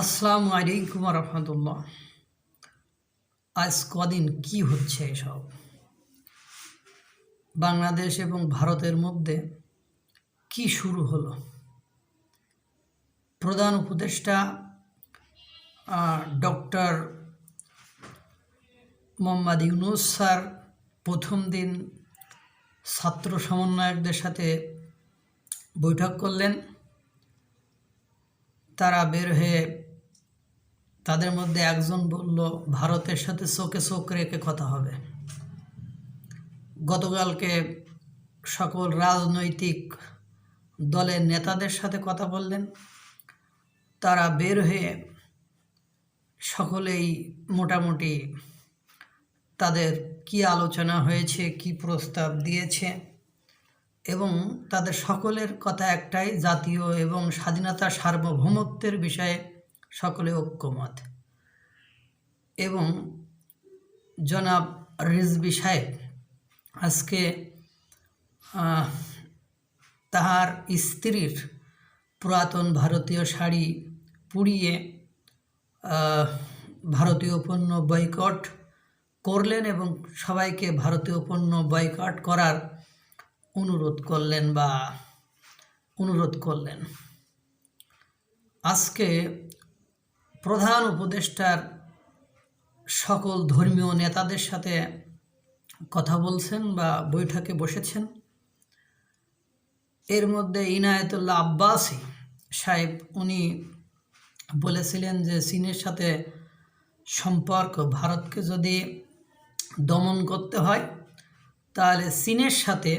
আসসালামু আলাইকুম রহমতুল্লাহ। আজ কদিন কি হচ্ছে এসব? বাংলাদেশ এবং ভারতের মধ্যে কি শুরু হলো? প্রধান উপদেষ্টা ডক্টর মোহাম্মদ ইউনুস স্যার প্রথম দিন ছাত্র সমন্বয়কদের সাথে বৈঠক করলেন। তারা বের হয়ে তাদের মধ্যে একজন বলল, ভারতের সাথে চোখে চোখ রেখে কথা হবে। গতকালকে সকল রাজনৈতিক দলের নেতাদের সাথে কথা বললেন। তারা বের হয়ে সকলেই মোটামুটি তাদের কি আলোচনা হয়েছে, কি প্রস্তাব দিয়েছে এবং তাদের সকলের কথা একটাই, জাতীয় এবং স্বাধীনতা সার্বভৌমত্বের বিষয়ে সকলে ঐক্যমত। এবং জনাব রিজবি সাহেব আজকে তাহার স্ত্রীর পুরাতন ভারতীয় শাড়ি পুড়িয়ে ভারতীয় পণ্য বয়কট করলেন এবং সবাইকে ভারতীয় পণ্য বয়কট করার অনুরোধ করলেন বা অনুরোধ করলেন। আজকে প্রধান উপদেষ্টার সকল ধর্মীয় নেতাদের সাথে কথা বলছেন বা বৈঠকে বসেছেন। এর মধ্যে ইনায়েতুল্লাহ আব্বাসী সাহেব, উনি বলেছিলেন যে চীনের সাথে সম্পর্ক ভারতকে যদি দমন করতে হয়, তাহলে চীনের সাথে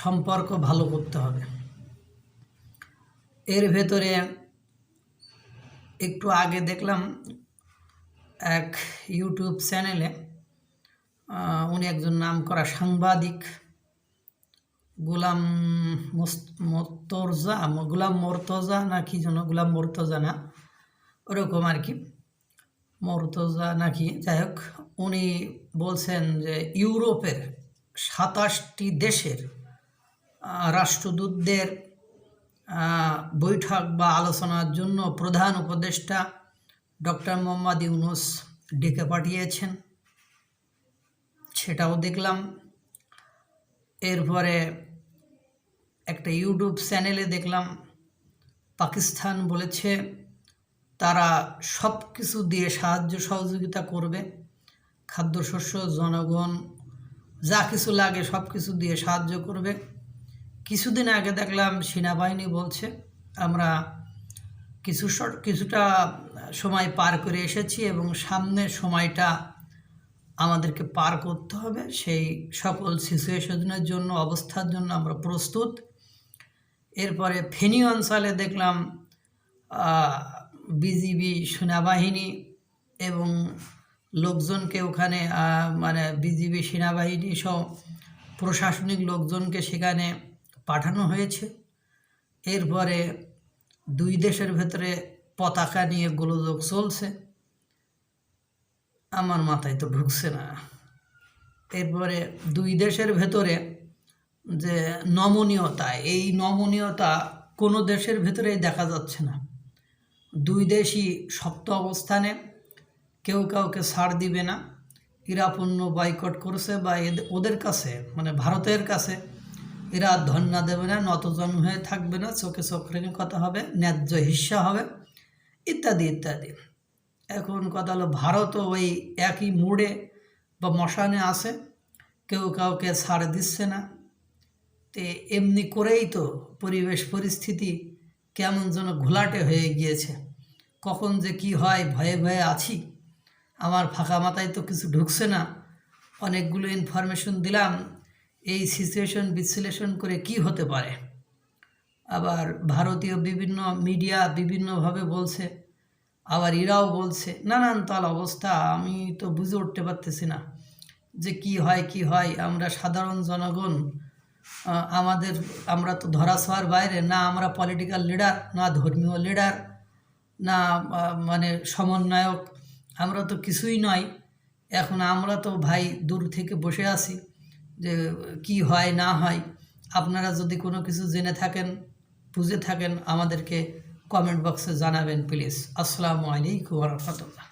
সম্পর্ক ভালো করতে হবে। এর ভেতরে একটু আগে দেখলাম এক ইউটিউব চ্যানেলে উনি একজন নাম করা সাংবাদিক, গোলাম মোস- মর্তজা, গোলাম মর্তজা না কি যেন, গোলাম মর্তজা না, ওরকম আর কি, মর্তজা নাকি যাই হোক, উনি বলছেন যে ইউরোপের সাতাশটি দেশের রাষ্ট্রদূতদের বৈঠক বা আলোচনার জন্য প্রধান উপদেষ্টা ডক্টর মোহাম্মদ ইউনুস ডেকে পাঠিয়েছেন। সেটাও দেখলাম। এরপরে একটা ইউটিউব চ্যানেলে দেখলাম, পাকিস্তান বলেছে তারা সব কিছু দিয়ে সাহায্য সহযোগিতা করবে। খাদ্যশস্য, জনগণ, যা কিছু লাগে সব কিছু দিয়ে সাহায্য করবে। কিছুদিন আগে দেখলাম সেনাবাহিনী বলছে, আমরা কিছু কিছুটা সময় পার করে এসেছি এবং সামনের সময়টা আমাদেরকে পার করতে হবে। সেই সকল সিচুয়েশনের জন্য, অবস্থার জন্য আমরা প্রস্তুত। এরপরে ফেনী অঞ্চলে দেখলাম বিজিবি সেনাবাহিনী এবং লোকজনকে ওখানে মানে বিজিবি সেনাবাহিনী সহ প্রশাসনিক লোকজনকে সেখানে পাঠানো হয়েছে। এরপরে দুই দেশের ভেতরে পতাকা নিয়ে গোলযোগ চলছে। আমার মাথায় তো ঢুকছে না। এরপরে দুই দেশের ভেতরে যে নমনীয়তা, এই নমনীয়তা কোনো দেশের ভেতরেই দেখা যাচ্ছে না। দুই দেশই শক্ত অবস্থানে, কেউ কাউকে ছাড় দিবে না। এরা পণ্য বয়কট করছে বা ওদের কাছে মানে ভারতের কাছে এরা ধন্যা দেবে না নতজন হয়ে থাকবে না, চোখে চোখ রেখে কথা হবে, ন্যায্য হিস্সা হবে, ইত্যাদি ইত্যাদি। এখন কথা হলো ভারতও ওই একই মুডে বা মশানে আছে, কেউ কাউকে ছাড় দিচ্ছে না। তে এমনি করেই তো পরিবেশ পরিস্থিতি কেমন যেন ঘোলাটে হয়ে গিয়েছে। কখন যে কি হয়, ভয়ে ভয়ে আছি। আমার ফাঁকা মাথায় তো কিছু ঢুকছে না। অনেকগুলো ইনফরমেশন দিলাম এই সিচুয়েশন বিশ্লেষণ করে কি হতে পারে? আবার ভারতীয় বিভিন্ন মিডিয়া বিভিন্নভাবে বলছে, আবার এরাও বলছে, নানান তাল অবস্থা, আমি তো বুঝে উঠতে পারতেছি না যে কি হয় কি হয়। আমরা সাধারণ জনগণ আমাদের, আমরা তো ধরাছোঁয়ার বাইরে, না আমরা পলিটিক্যাল লিডার না ধর্মীয় লিডার না মানে সমন্বয়ক, আমরা তো কিছুই নয়। এখন আমরা তো ভাই দূর থেকে বসে আছি। যে কি হয়, না হয়, আপনারা যদি কোনো কিছু জেনে থাকেন, বুঝে থাকেন, আমাদেরকে কমেন্ট বক্সে জানাবেন প্লিজ আসসালামু আলাইকুম রহমতুল্লাহ।